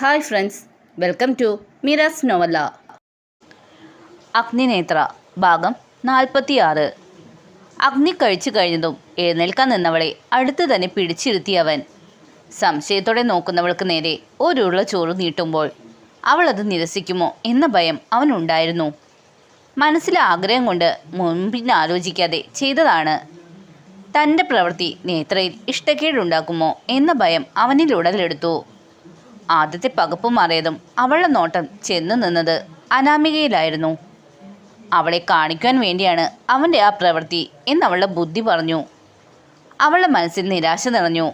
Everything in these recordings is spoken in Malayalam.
Hi friends welcome to Miras novella. Agninetra ഭാഗം നാൽപ്പത്തിയാറ്. അഗ്നി കഴിച്ചു കഴിഞ്ഞതും എഴുന്നേൽക്കാൻ നിന്നവളെ അടുത്ത് തന്നെ പിടിച്ചിരുത്തിയവൻ. സംശയത്തോടെ നോക്കുന്നവൾക്ക് നേരെ ഒരുള്ള ചോറ് നീട്ടുമ്പോൾ അവൾ അത് നിരസിക്കുമോ എന്ന ഭയം അവനുണ്ടായിരുന്നു. മനസ്സിലെ ആഗ്രഹം കൊണ്ട് മുൻപിനാലോചിക്കാതെ ചെയ്തതാണ്. തന്റെ പ്രവൃത്തി നേത്രയിൽ ഇഷ്ടക്കേടുണ്ടാക്കുമോ എന്ന ഭയം അവനിൽ ഉടലെടുത്തു. ആദ്യത്തെ പകപ്പ് മാറിയതും അവളുടെ നോട്ടം ചെന്നു നിന്നത് അനാമികയിലായിരുന്നു. അവളെ കാണിക്കാൻ വേണ്ടിയാണ് അവന്റെ ആ പ്രവൃത്തി എന്നവളുടെ ബുദ്ധി പറഞ്ഞു. അവളുടെ മനസ്സിൽ നിരാശ നിറഞ്ഞു.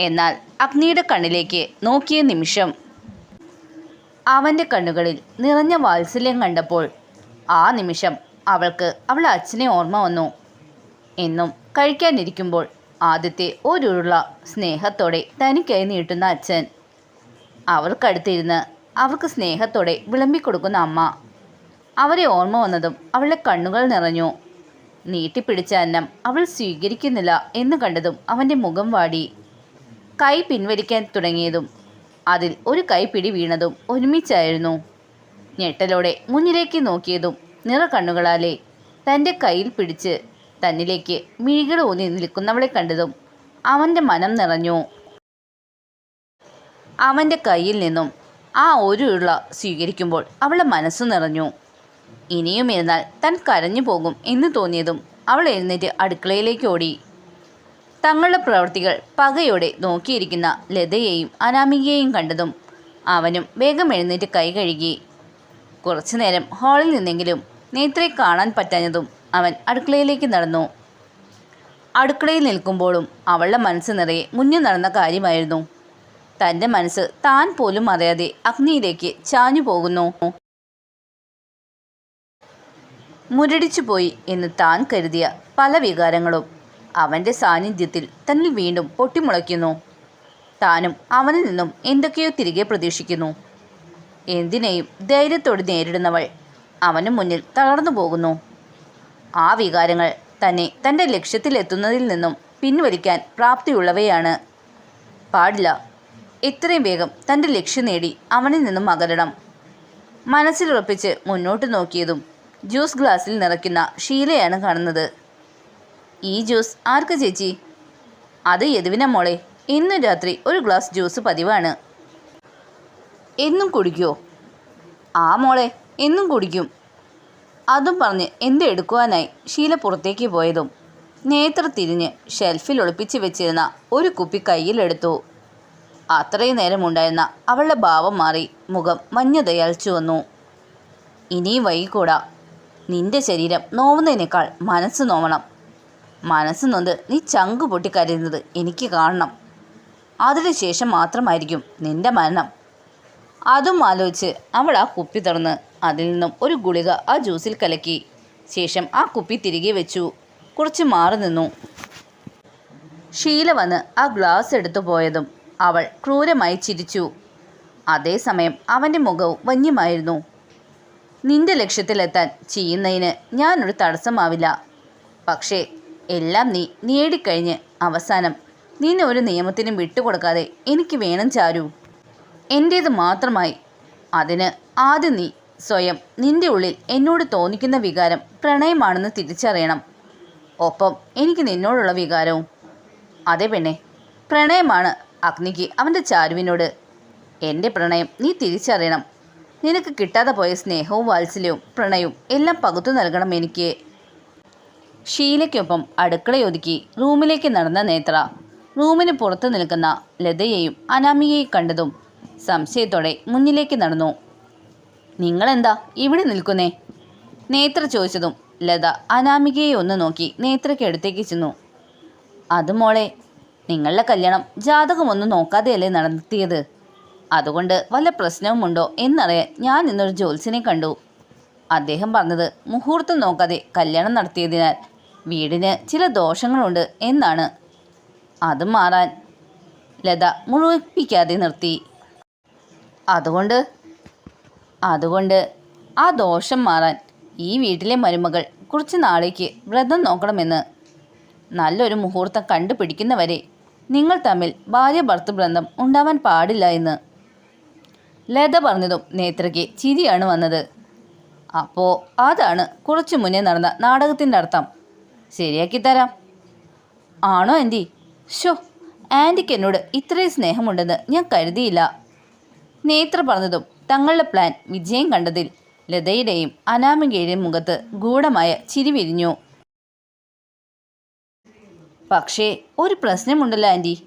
എന്നാൽ അഗ്നിയുടെ കണ്ണിലേക്ക് നോക്കിയ നിമിഷം അവന്റെ കണ്ണുകളിൽ നിറഞ്ഞ വാത്സല്യം കണ്ടപ്പോൾ ആ നിമിഷം അവൾക്ക് അവളുടെ അച്ഛനെ ഓർമ്മ വന്നു. എന്നും കഴിക്കാനിരിക്കുമ്പോൾ ആദ്യത്തെ ഒരുള്ള സ്നേഹത്തോടെ തനിക്കായി നീട്ടുന്ന അച്ഛൻ അവർക്കടുത്തിരുന്ന് അവർക്ക് സ്നേഹത്തോടെ വിളമ്പിക്കൊടുക്കുന്ന അമ്മ. അവരെ ഓർമ്മ വന്നതും അവളുടെ കണ്ണുകൾ നിറഞ്ഞു. നീട്ടിപ്പിടിച്ച അന്നം അവൾ സ്വീകരിക്കുന്നില്ല എന്ന് കണ്ടതും അവന്റെ മുഖം വാടി. കൈ പിൻവലിക്കാൻ തുടങ്ങിയതും അതിൽ ഒരു കൈ പിടി വീണതും ഒരുമിച്ചായിരുന്നു. ഞെട്ടലോടെ മുന്നിലേക്ക് നോക്കിയതും നിറ കണ്ണുകളാലെ തന്റെ കയ്യിൽ പിടിച്ച് തന്നിലേക്ക് മിഴികൾ ഊന്നി നിൽക്കുന്നവളെ കണ്ടതും അവന്റെ മനം നിറഞ്ഞു. അവന്റെ കയ്യിൽ നിന്നും ആ ഒരു ഉരുള സ്വീകരിക്കുമ്പോൾ അവളുടെ മനസ്സ് നിറഞ്ഞു. ഇനിയും ഇരുന്നാൽ താൻ കരഞ്ഞു പോകും എന്ന് തോന്നിയതും അവൾ എഴുന്നേറ്റ് അടുക്കളയിലേക്ക് ഓടി. തങ്ങളുടെ പ്രവൃത്തികൾ പകയോടെ നോക്കിയിരിക്കുന്ന ലതയെയും അനാമികയെയും കണ്ടതും അവനും വേഗം എഴുന്നേറ്റ് കൈ കഴുകി. കുറച്ചു നേരം ഹാളിൽ നിന്നെങ്കിലും നേത്രയെ കാണാൻ പറ്റാഞ്ഞതും അവൻ അടുക്കളയിലേക്ക് നടന്നു. അടുക്കളയിൽ നിൽക്കുമ്പോഴും അവളുടെ മനസ്സ് നിറയെ മുന്നിൽ നടന്ന കാര്യമായിരുന്നു. തന്റെ മനസ്സ് താൻ പോലും അറിയാതെ അഗ്നിയിലേക്ക് ചാഞ്ഞു പോകുന്നു. മുരടിച്ചുപോയി എന്ന് താൻ കരുതിയ പല വികാരങ്ങളും അവന്റെ സാന്നിധ്യത്തിൽ തന്നിൽ വീണ്ടും പൊട്ടിമുളയ്ക്കുന്നു. താനും അവനിൽ നിന്നും എന്തൊക്കെയോ തിരികെ പ്രതീക്ഷിക്കുന്നു. എന്തിനേയും ധൈര്യത്തോടെ നേരിടുന്നവൾ അവന് മുന്നിൽ തളർന്നു പോകുന്നു. ആ വികാരങ്ങൾ തന്നെ തന്റെ ലക്ഷ്യത്തിലെത്തുന്നതിൽ നിന്നും പിൻവലിക്കാൻ പ്രാപ്തിയുള്ളവയാണ്. പാടില്ല എത്രയും വേഗം തന്റെ ലക്ഷ്യം നേടി അവനിൽ നിന്നും അകലണം. മനസ്സിലുറപ്പിച്ച് മുന്നോട്ട് നോക്കിയതും ജ്യൂസ് ഗ്ലാസ്സിൽ നിറയ്ക്കുന്ന ഷീലയാണ് കാണുന്നത്. ഈ ജ്യൂസ് ആർക്ക് ചേച്ചി? അത് യദുവിന മോളെ. ഇന്ന് രാത്രി ഒരു ഗ്ലാസ് ജ്യൂസ് പതിവാണ്. എന്നും കുടിക്കോ? ആ മോളെ എന്നും കുടിക്കും. അതും പറഞ്ഞ് എന്ത് എടുക്കുവാനായി ഷീല പുറത്തേക്ക് പോയതും നേത്ര തിരിഞ്ഞ് ഷെൽഫിൽ ഒളിപ്പിച്ച് വെച്ചിരുന്ന ഒരു കുപ്പി കയ്യിലെടുത്തു. അത്രയും നേരമുണ്ടായിരുന്ന അവളുടെ ഭാവം മാറി മുഖം മഞ്ഞതയാൽ ചുവന്നു. ഇനിയും വൈകൂടാ നിന്റെ ശരീരം നോവുന്നതിനേക്കാൾ മനസ്സ് നോവണം. മനസ്സ് നൊന്ത് നീ ചങ്കു പൊട്ടിക്കരയുന്നത് എനിക്ക് കാണണം. അതിനുശേഷം മാത്രമായിരിക്കും നിന്റെ മരണം. അതും ആലോചിച്ച് അവൾ ആ കുപ്പി തുറന്ന് അതിൽ നിന്നും ഒരു ഗുളിക ആ ജ്യൂസിൽ കലക്കി. ശേഷം ആ കുപ്പി തിരികെ വെച്ചു. കുറച്ച് മാറി നിന്നു. ഷീല വന്ന് ആ ഗ്ലാസ് എടുത്തു പോയതും അവൾ ക്രൂരമായി ചിരിച്ചു. അതേസമയം അവന്റെ മുഖവും വന്യമായിരുന്നു. നിന്റെ ലക്ഷ്യത്തിലെത്താൻ ചെയ്യുന്നതിന് ഞാനൊരു തടസ്സമാവില്ല. പക്ഷേ എല്ലാം നീ നേടിക്കഴിഞ്ഞ് അവസാനം നിന്നെ ഒരു നിയമത്തിനും വിട്ടുകൊടുക്കാതെ എനിക്ക് വേണം ചാരു. എന്റേത് മാത്രമായി. അതിന് ആദ്യം നീ സ്വയം നിന്റെ ഉള്ളിൽ എന്നോട് തോന്നിക്കുന്ന വികാരം പ്രണയമാണെന്ന് തിരിച്ചറിയണം. ഒപ്പം എനിക്ക് നിന്നോടുള്ള വികാരവും. അതെ പെണ്ണെ പ്രണയമാണ് അഗ്നിക്ക് അവന്റെ ചാരുവിനോട് എന്റെ പ്രണയം നീ തിരിച്ചറിയണം. നിനക്ക് കിട്ടാതെ പോയ സ്നേഹവും വാത്സല്യവും പ്രണയവും എല്ലാം പകുത്തു നൽകണം എനിക്ക്. ഷീലയ്ക്കൊപ്പം അടുക്കളയൊതുക്കി റൂമിലേക്ക് നടന്ന നേത്ര റൂമിന് പുറത്തു നിൽക്കുന്ന ലതയെയും അനാമികയെയും കണ്ടതും സംശയത്തോടെ മുന്നിലേക്ക് നടന്നു. നിങ്ങളെന്താ ഇവിടെ നിൽക്കുന്നേ? നേത്ര ചോദിച്ചതും ലത അനാമികയെ ഒന്ന് നോക്കി നേത്രയ്ക്ക് അടുത്തേക്ക് ചെന്നു. അത് മോളെ നിങ്ങളുടെ കല്യാണം ജാതകമൊന്നും നോക്കാതെയല്ലേ നടത്തിയത്? അതുകൊണ്ട് വല്ല പ്രശ്നവുമുണ്ടോ എന്നറിയാൻ ഞാൻ ഇന്നൊരു ജോത്സ്യനെ കണ്ടു. അദ്ദേഹം പറഞ്ഞത് മുഹൂർത്തം നോക്കാതെ കല്യാണം നടത്തിയതിനാൽ വീടിന് ചില ദോഷങ്ങളുണ്ട് എന്നാണ്. അത് മാറാൻ ലത മുഴുവിപ്പിക്കാതെ നിർത്തി. അതുകൊണ്ട് അതുകൊണ്ട് ആ ദോഷം മാറാൻ ഈ വീട്ടിലെ മരുമകൾ കുറച്ച് നാളേക്ക് വ്രതം നോക്കണമെന്ന്. നല്ലൊരു മുഹൂർത്തം കണ്ടുപിടിക്കുന്നവരെ നിങ്ങൾ തമ്മിൽ ഭാര്യ ഭർത്തു ബന്ധം ഉണ്ടാവാൻ പാടില്ല എന്ന്. ലത പറഞ്ഞതും നേത്രയ്ക്ക് ചിരിയാണ് വന്നത്. അപ്പോൾ അതാണ് കുറച്ചു മുന്നേ നടന്ന നാടകത്തിന്റെ അർത്ഥം. ശരിയാക്കി തരാം. ആണോ ആന്റി? ഷോ ആന്റിക്ക് എന്നോട് ഇത്രയും സ്നേഹമുണ്ടെന്ന് ഞാൻ കരുതിയില്ല. നേത്ര പറഞ്ഞതും തങ്ങളുടെ പ്ലാൻ വിജയം കണ്ടതിൽ ലതയുടെയും അനാമികയുടെയും മുഖത്ത് ഗൂഢമായ ചിരി വിരിഞ്ഞു. പക്ഷേ ഒരു പ്രശ്നമുണ്ടല്ലോ ആന്റി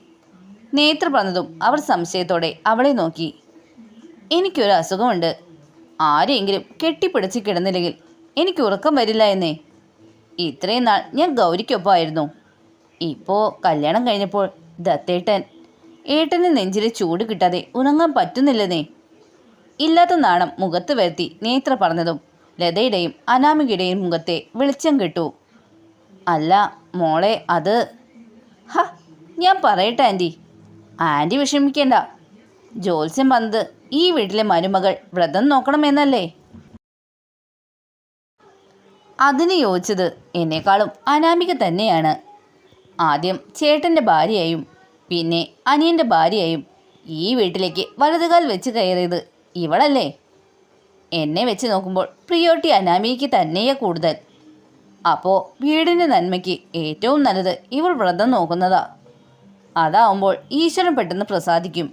നേത്ര പറഞ്ഞതും അവൾ സംശയത്തോടെ അവളെ നോക്കി. എനിക്കൊരു അസുഖമുണ്ട്. ആരെങ്കിലും കെട്ടിപ്പിടിച്ച് കിടന്നില്ലെങ്കിൽ എനിക്ക് ഉറക്കം വരില്ല എന്നേ. ഇത്രയും നാൾ ഞാൻ ഗൗരിക്കൊപ്പമായിരുന്നു. ഇപ്പോൾ കല്യാണം കഴിഞ്ഞപ്പോൾ ദത്തേട്ടൻ ഏട്ടന് നെഞ്ചിലെ ചൂട് കിട്ടാതെ ഉറങ്ങാൻ പറ്റുന്നില്ലെന്നേ. ഇല്ലാത്ത നാണം മുഖത്ത് വരുത്തി നേത്ര പറഞ്ഞതും ലതയുടെയും അനാമികയുടെയും മുഖത്തെ വെളിച്ചം കിട്ടു. അല്ല മോളെ അത് ഹ ഞാൻ പറയട്ടെ ആന്റി. ആന്റി വിഷമിക്കേണ്ട. ജോത്സ്യം വന്നത് ഈ വീട്ടിലെ മരുമകൾ വ്രതം നോക്കണമെന്നല്ലേ? അതിന് യോജിച്ചത് എന്നെക്കാളും അനാമിക തന്നെയാണ്. ആദ്യം ചേട്ടന്റെ ഭാര്യയായും പിന്നെ അനിയന്റെ ഭാര്യയായും ഈ വീട്ടിലേക്ക് വലതുകാൽ വെച്ച് കയറിയത് ഇവളല്ലേ? എന്നെ വെച്ച് നോക്കുമ്പോൾ പ്രിയോട്ടി അനാമിക്ക് തന്നെയാണ് കൂടുതൽ. അപ്പോൾ വീടിന്റെ നന്മയ്ക്ക് ഏറ്റവും നല്ലത് ഇവൾ വ്രതം നോക്കുന്നതാ. അതാവുമ്പോൾ ഈശ്വരൻ പെട്ടെന്ന് പ്രസാദിക്കും.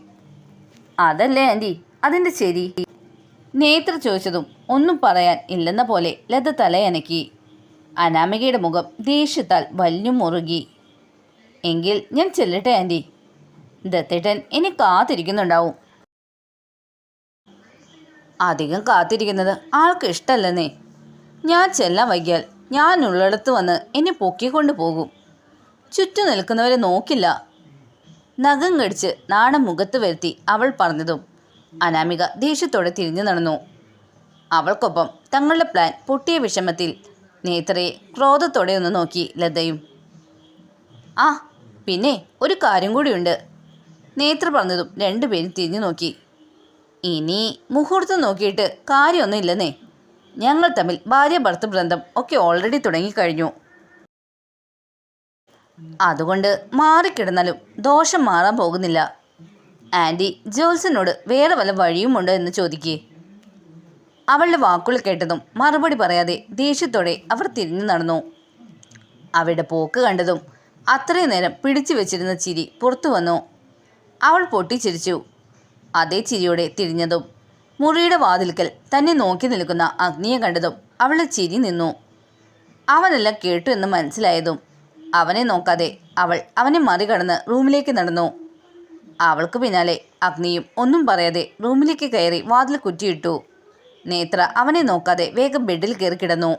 അതല്ലേ ആന്റി അതിന്റെ ശരി. നേത്ര ചോദിച്ചതും ഒന്നും പറയാൻ ഇല്ലെന്ന പോലെ ലത തലയനക്കി അനാമികയുടെ മുഖം ദേഷ്യത്താൽ വലിഞ്ഞു മുറുകി. എങ്കിൽ ഞാൻ ചെല്ലട്ടെ ആന്റി ദത്തേട്ടൻ എനിക്ക് കാത്തിരിക്കുന്നുണ്ടാവും. അധികം കാത്തിരിക്കുന്നത് ആൾക്ക് ഇഷ്ടമല്ലെന്നേ ഞാൻ ചെല്ലാൻ വൈകിയാൽ ഞാൻ ഉള്ളിടത്ത് വന്ന് എന്നെ പൊക്കിക്കൊണ്ട് പോകും. ചുറ്റു നിൽക്കുന്നവരെ നോക്കില്ല. നഖം കടിച്ച് നാണം മുഖത്ത് വരുത്തി അവൾ പറഞ്ഞതും അനാമിക ദേഷ്യത്തോടെ തിരിഞ്ഞു നടന്നു. അവൾക്കൊപ്പം തങ്ങളുടെ പ്ലാൻ പൊട്ടിയ വിഷമത്തിൽ നേത്രയെ ക്രോധത്തോടെ ഒന്ന് നോക്കി ലതയും. ആ പിന്നെ ഒരു കാര്യം കൂടിയുണ്ട് നേത്ര പറഞ്ഞതും രണ്ടുപേരും തിരിഞ്ഞു നോക്കി. ഇനി മുഹൂർത്തം നോക്കിയിട്ട് കാര്യമൊന്നും ഇല്ലെന്നേ ഞങ്ങൾ തമ്മിൽ ഭാര്യ ഭർത്തൃ ബന്ധം ഒക്കെ ഓൾറെഡി തുടങ്ങിക്കഴിഞ്ഞു. അതുകൊണ്ട് മാറിക്കിടന്നാലും ദോഷം മാറാൻ പോകുന്നില്ല. ആന്റി ജോൽസിനോട് വേറെ വല്ല വഴിയുമുണ്ടോ എന്ന് ചോദിക്കേ. അവളുടെ വാക്കുകൾ കേട്ടതും മറുപടി പറയാതെ ദേഷ്യത്തോടെ അവർ തിരിഞ്ഞു നടന്നു. അവരുടെ പോക്ക് കണ്ടതും അത്രയും നേരം പിടിച്ചു വെച്ചിരുന്ന ചിരി പുറത്തു വന്നു. അവൾ പൊട്ടിച്ചിരിച്ചു. അതേ ചിരിയോടെ തിരിഞ്ഞതും മുറിയുടെ വാതിൽക്കൽ തന്നെ നോക്കി നിൽക്കുന്ന അഗ്നിയെ കണ്ടതും അവളെ ചിരി നിന്നു. അവനെല്ലാം കേട്ടു എന്ന് മനസ്സിലായതും അവനെ നോക്കാതെ അവൾ അവനെ മറികടന്ന് റൂമിലേക്ക് നടന്നു. അവൾക്ക് പിന്നാലെ അഗ്നിയും ഒന്നും പറയാതെ റൂമിലേക്ക് കയറി വാതിൽ കുറ്റിയിട്ടു. നേത്ര അവനെ നോക്കാതെ വേഗം ബെഡിൽ കയറി കിടന്നു.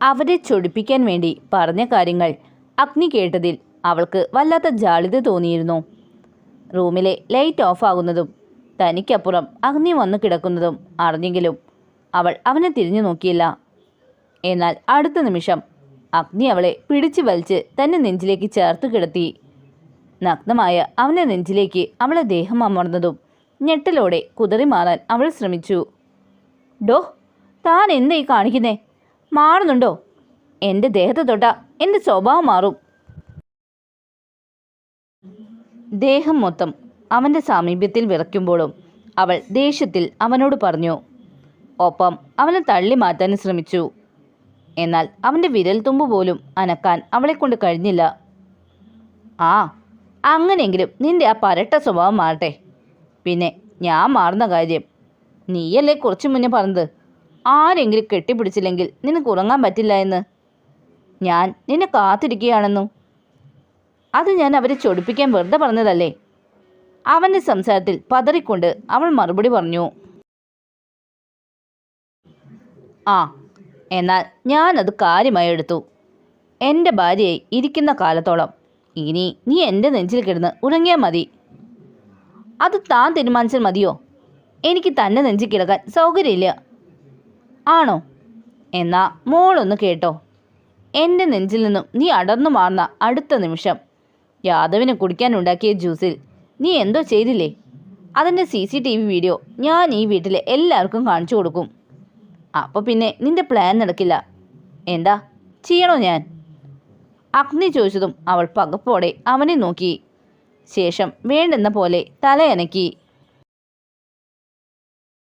അവരെ ചൊടിപ്പിക്കാൻ വേണ്ടി പറഞ്ഞ കാര്യങ്ങൾ അഗ്നി കേട്ടതിൽ അവൾക്ക് വല്ലാത്ത ജാളിത തോന്നിയിരുന്നു. റൂമിലെ ലൈറ്റ് ഓഫ് ആകുന്നതും തനിക്കപ്പുറം അഗ്നി വന്നു കിടക്കുന്നതും അറിഞ്ഞെങ്കിലും അവൾ അവനെ തിരിഞ്ഞു നോക്കിയില്ല. എന്നാൽ അടുത്ത നിമിഷം അഗ്നി അവളെ പിടിച്ചു വലിച്ച് തന്റെ നെഞ്ചിലേക്ക് ചേർത്ത് കിടത്തി. നഗ്നമായ അവന്റെ നെഞ്ചിലേക്ക് അവളെ ദേഹം അമർന്നതും ഞെട്ടലോടെ കുതറി മാറാൻ അവൾ ശ്രമിച്ചു. ഡോ താൻ എന്താ ഈ കാണിക്കുന്നേ? മാറുന്നുണ്ടോ? എന്റെ ദേഹത്തെ തൊട്ട എന്റെ സ്വഭാവം മാറും. ദേഹം മൊത്തം അവന്റെ സാമീപ്യത്തിൽ വിറയ്ക്കുമ്പോഴും അവൾ ദേഷ്യത്തിൽ അവനോട് പറഞ്ഞു ഒപ്പം അവനെ തള്ളി മാറ്റാൻ ശ്രമിച്ചു. എന്നാൽ അവന്റെ വിരൽ തുമ്പ് പോലും അനക്കാൻ അവളെക്കൊണ്ട് കഴിഞ്ഞില്ല. ആ അങ്ങനെയെങ്കിലും നിന്റെ ആ പരട്ട സ്വഭാവം മാറട്ടെ. പിന്നെ ഞാൻ മാറുന്ന കാര്യം. നീയല്ലേ കുറച്ചു മുന്നേ പറഞ്ഞത്? ആരെങ്കിലും കെട്ടിപ്പിടിച്ചില്ലെങ്കിൽ നിനക്ക് ഉറങ്ങാൻ പറ്റില്ല എന്ന്. ഞാൻ നിന്നെ കാത്തിരിക്കുകയാണെന്നും. അത് ഞാൻ അവരെ ചൊടിപ്പിക്കാൻ വെറുതെ പറഞ്ഞതല്ലേ? അവന്റെ സംസാരത്തിൽ പതറിക്കൊണ്ട് അവൾ മറുപടി പറഞ്ഞു. ആ എന്നാൽ ഞാനത് കാര്യമായി എടുത്തു. എന്റെ ഭാര്യയെ ഇരിക്കുന്ന കാലത്തോളം ഇനി നീ എന്റെ നെഞ്ചിൽ കിടന്ന് ഉറങ്ങിയാൽ മതി. അത് താൻ തീരുമാനിച്ചാൽ മതിയോ? എനിക്ക് തന്നെ നെഞ്ചിൽ കിടക്കാൻ സൗകര്യമില്ല. ആണോ? എന്നാ മോളൊന്ന് കേട്ടോ. എന്റെ നെഞ്ചിൽ നിന്നും നീ അടർന്നു മാറുന്ന അടുത്ത നിമിഷം യാദവിന് കുടിക്കാനുണ്ടാക്കിയ ജ്യൂസിൽ നീ എന്തോ ചെയ്തില്ലേ? അതിന്റെ C C T V video ഞാൻ ഈ വീട്ടിലെ എല്ലാവർക്കും കാണിച്ചു കൊടുക്കും. അപ്പോൾ പിന്നെ നിന്റെ പ്ലാൻ നടക്കില്ല. എന്താ? ചെയ്യണോ ഞാൻ? അഗ്നി ചോദിച്ചതും അവൾ പകപ്പോടെ അവനെ നോക്കി. ശേഷം വേണ്ടെന്ന പോലെ തലയനക്കി